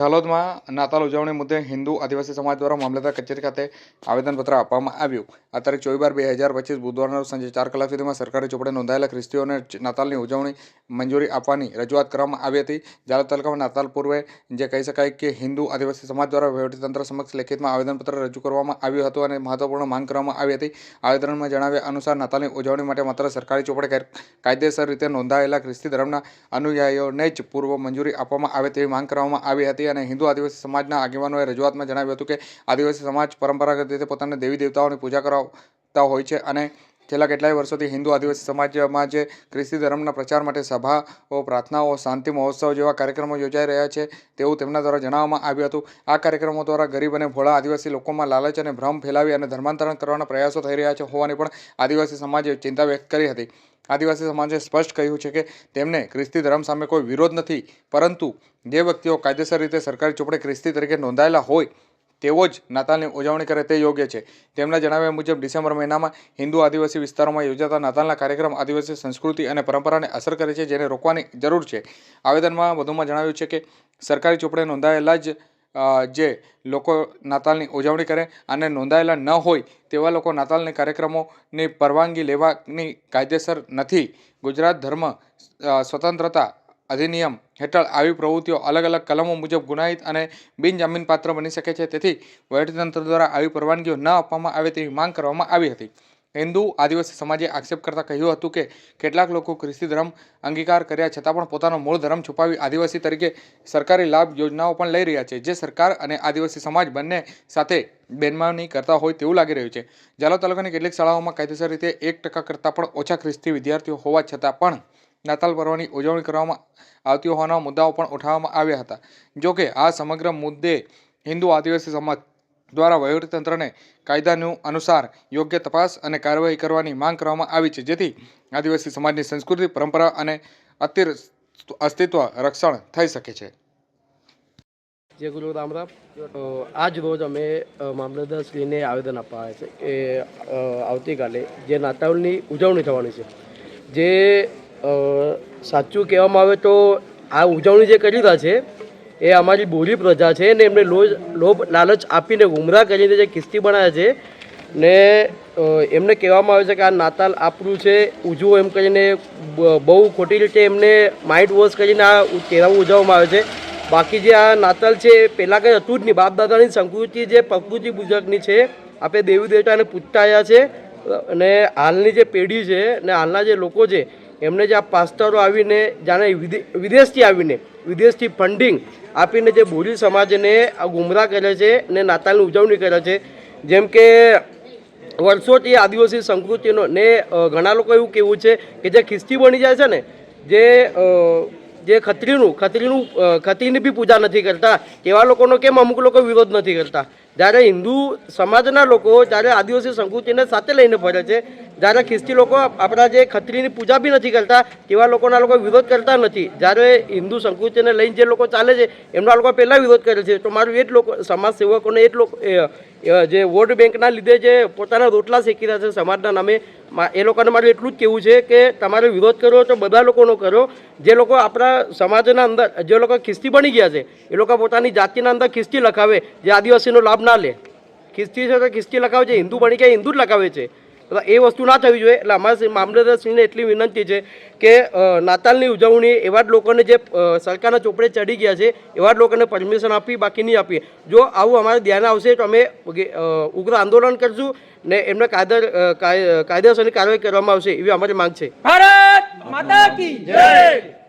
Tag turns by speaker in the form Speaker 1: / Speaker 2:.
Speaker 1: હાલોદમાં નાતાલ ઉજવણી મુદ્દે હિન્દુ આદિવાસી સમાજ દ્વારા મામલતદાર કચેરી ખાતે આવેદનપત્ર આપવામાં આવ્યું. આ તારીખ ચોવીસ બાર બે હજાર પચીસ બુધવારના સાંજે ચાર કલાક સુધીમાં સરકારી ચોપડે નોંધાયેલા ખ્રિસ્તીઓને નાતાલની ઉજવણી મંજૂરી આપવાની રજૂઆત કરવામાં આવી હતી. જાલોદ તાલુકામાં નાતાલ પૂર્વે જે કહી શકાય કે હિન્દુ આદિવાસી સમાજ દ્વારા વહીવટીતંત્ર સમક્ષ લેખિતમાં આવેદનપત્ર રજૂ કરવામાં આવ્યું હતું અને મહત્વપૂર્ણ માંગ કરવામાં આવી હતી. આવેદનમાં જણાવ્યા અનુસાર નાતાલની ઉજવણી માટે માત્ર સરકારી ચોપડે કાય- કાયદેસર રીતે નોંધાયેલા ખ્રિસ્તી ધર્મના અનુયાયીઓને જ પૂર્વ મંજૂરી આપવામાં આવે તેવી માંગ કરવામાં આવી હતી અને હિન્દુ આદિવાસી સમાજના આગેવાનોએ રજૂઆતમાં જણાવ્યું હતું કે આદિવાસી સમાજ પરંપરાગત રીતે પોતાના દેવી દેવતાઓની પૂજા કરાવતા હોય છે અને છેલ્લા કેટલાય વર્ષોથી હિન્દુ આદિવાસી સમાજમાં જે ખ્રિસ્તી ધર્મના પ્રચાર માટે સભાઓ, પ્રાર્થનાઓ, શાંતિ મહોત્સવ જેવા કાર્યક્રમો યોજાઈ રહ્યા છે તેવું તેમના દ્વારા જણાવવામાં આવ્યું હતું. આ કાર્યક્રમો દ્વારા ગરીબ અને ભોળા આદિવાસી લોકોમાં લાલચ અને ભ્રમ ફેલાવી અને ધર્માંતરણ કરવાના પ્રયાસો થઈ રહ્યા છે હોવાની પણ આદિવાસી સમાજે ચિંતા વ્યક્ત કરી હતી. આદિવાસી સમાજે સ્પષ્ટ કહ્યું છે કે તેમને ખ્રિસ્તી ધર્મ સામે કોઈ વિરોધ નથી, પરંતુ જે વ્યક્તિઓ કાયદેસર રીતે સરકારી ચોપડે ખ્રિસ્તી તરીકે નોંધાયેલા હોય તેઓ જ નાતાલની ઉજવણી કરે તે યોગ્ય છે. તેમના જણાવ્યા મુજબ, ડિસેમ્બર મહિનામાં હિન્દુ આદિવાસી વિસ્તારોમાં યોજાતા નાતાલના કાર્યક્રમ આદિવાસી સંસ્કૃતિ અને પરંપરાને અસર કરે છે, જેને રોકવાની જરૂર છે. આવેદનમાં વધુમાં જણાવ્યું છે કે, સરકારી ચોપડે નોંધાયેલા જ જે લોકો નાતાલની ઉજવણી કરે અને નોંધાયેલા ન હોય તેવા લોકો નાતાલની કાર્યક્રમોની પરવાનગી લેવાની કાયદેસર નથી. ગુજરાત ધર્મ સ્વતંત્રતા અધિનિયમ હેઠળ આવી પ્રવૃત્તિઓ અલગ અલગ કલમો મુજબ ગુનાહિત અને બિનજામીનપાત્ર બની શકે છે. તેથી વહીવટીતંત્ર દ્વારા આવી પરવાનગીઓ ન આપવામાં આવે તેવી માંગ કરવામાં આવી હતી. હિન્દુ આદિવાસી સમાજે આક્ષેપ કરતાં કહ્યું હતું કે, કેટલાક લોકો ખ્રિસ્તી ધર્મ અંગીકાર કર્યા છતાં પણ પોતાનો મૂળ ધર્મ છુપાવી આદિવાસી તરીકે સરકારી લાભ યોજનાઓ પણ લઈ રહ્યા છે. જે સરકાર અને આદિવાસી સમાજ બંને સાથે બેનમાની કરતા હોય તેવું લાગી રહ્યું છે. જાલોદ તાલુકાની કેટલીક શાળાઓમાં કાયદેસર રીતે એક ટકા કરતાં પણ ઓછા ખ્રિસ્તી વિદ્યાર્થીઓ હોવા છતાં પણ નાતાલ પર્વની ઉજવણી કરવામાં આવતી હોવાના મુદ્દાઓ પણ ઉઠાવવામાં આવ્યા હતા. જોકે આ સમગ્ર મુદ્દે હિન્દુ આદિવાસી સમાજ દ્વારા વહીવટીતંત્રને કાયદાનું અનુસાર યોગ્ય તપાસ અને કાર્યવાહી કરવાની માંગ કરવામાં આવી છે, જેથી આદિવાસી સમાજની સંસ્કૃતિ, પરંપરા અને અતિર અસ્તિત્વ રક્ષણ થઈ શકે છે.
Speaker 2: જય ગુરુ રામ રામ. આજ રોજ અમે મામલતદારશ્રીને આવેદન આપવા છે કે આવતીકાલે જે નાતાલની ઉજવણી થવાની છે, જે સાચું કહેવામાં આવે તો આ ઉજવણી જે કરી રહ્યા છે, એ અમારી બોલી પ્રજા છે ને એમને લોજ, લોભ, લાલચ આપીને ગુમરાહ કરીને જે કિસ્તી બનાવ્યા છે ને એમને કહેવામાં આવે છે કે આ નાતાલ આપણું છે, ઉજવો એમ કરીને બહુ ખોટી રીતે એમને માઇન્ડ વોશ કરીને આ તહેવાર ઉજવવામાં આવે છે. બાકી જે આ નાતાલ છે, એ પહેલાં કંઈ હતું જ નહીં. બાપ દાદાની સંસ્કૃતિ જે પ્રકૃતિ પૂજકની છે આપણે દેવી દેવતાને પૂજતા આવ્યા છે, અને હાલની જે પેઢી છે ને હાલના જે લોકો છે એમને જે આ પાસ્ટરો આવીને, જાણે વિદે- વિદેશથી આવીને, વિદેશથી ફંડિંગ આપીને જે બોરી સમાજને ગુમરાહ કરે છે ને નાતાલની ઉજવણી કરે છે. જેમ કે, વર્ષોથી આદિવાસી સંસ્કૃતિનો ને ઘણા લોકો એવું કહેવું છે કે જે ખિસ્તી બની જાય છે ને, જે જે ખત્રીનું ખત્રીનું ખત્રીની બી પૂજા નથી કરતા. તેવા લોકોનો કેમ અમુક લોકો વિરોધ નથી કરતા? જ્યારે હિન્દુ સમાજના લોકો જ્યારે આદિવાસી સંસ્કૃતિને સાથે લઈને ફરે છે, જ્યારે ખ્રિસ્તી લોકો આપણા જે ખત્રીની પૂજા બી નથી કરતા, તેવા લોકોના લોકો વિરોધ કરતા નથી. જ્યારે હિન્દુ સંસ્કૃતિને લઈને જે લોકો ચાલે છે, એમના લોકો પહેલાં વિરોધ કરે છે. તો મારું એ જ લોકો, સમાજ સેવકોને એ જ લોકો જે વોટ બેંકના લીધે જે પોતાના રોટલા શેકી રહ્યા છે સમાજના નામે એ લોકોને મારું એટલું જ કહેવું છે કે તમારે વિરોધ કરવો તો બધા લોકોનો કરો. જે લોકો આપણા સમાજના અંદર, જે લોકો ખિસ્તી બની ગયા છે, એ લોકો પોતાની જાતિના અંદર ખિસ્તી લખાવે, જે આદિવાસીનો લાભ ના લે. ખિસ્તી છે તો ખિસ્તી લખાવે છે, હિન્દુ બની ગયા, હિન્દુ જ લખાવે છે. એ વસ્તુ ના થવી જોઈએ. એટલે અમારા શ્રી મામલતદારશ્રીને એટલી વિનંતી છે કે નાતાલની ઉજવણી એવા જ લોકોને જે સરકારના ચોપડે ચડી ગયા છે, એવા જ લોકોને પરમિશન આપી, બાકી નહીં આપીએ જો આવું અમારે ધ્યાન આવશે તો અમે ઉગ્ર આંદોલન કરશું ને એમને કાયદર કાયદેસરની કાર્યવાહી કરવામાં આવશે એવી અમારી માંગ છે.
Speaker 3: ભારત માતા કી જય!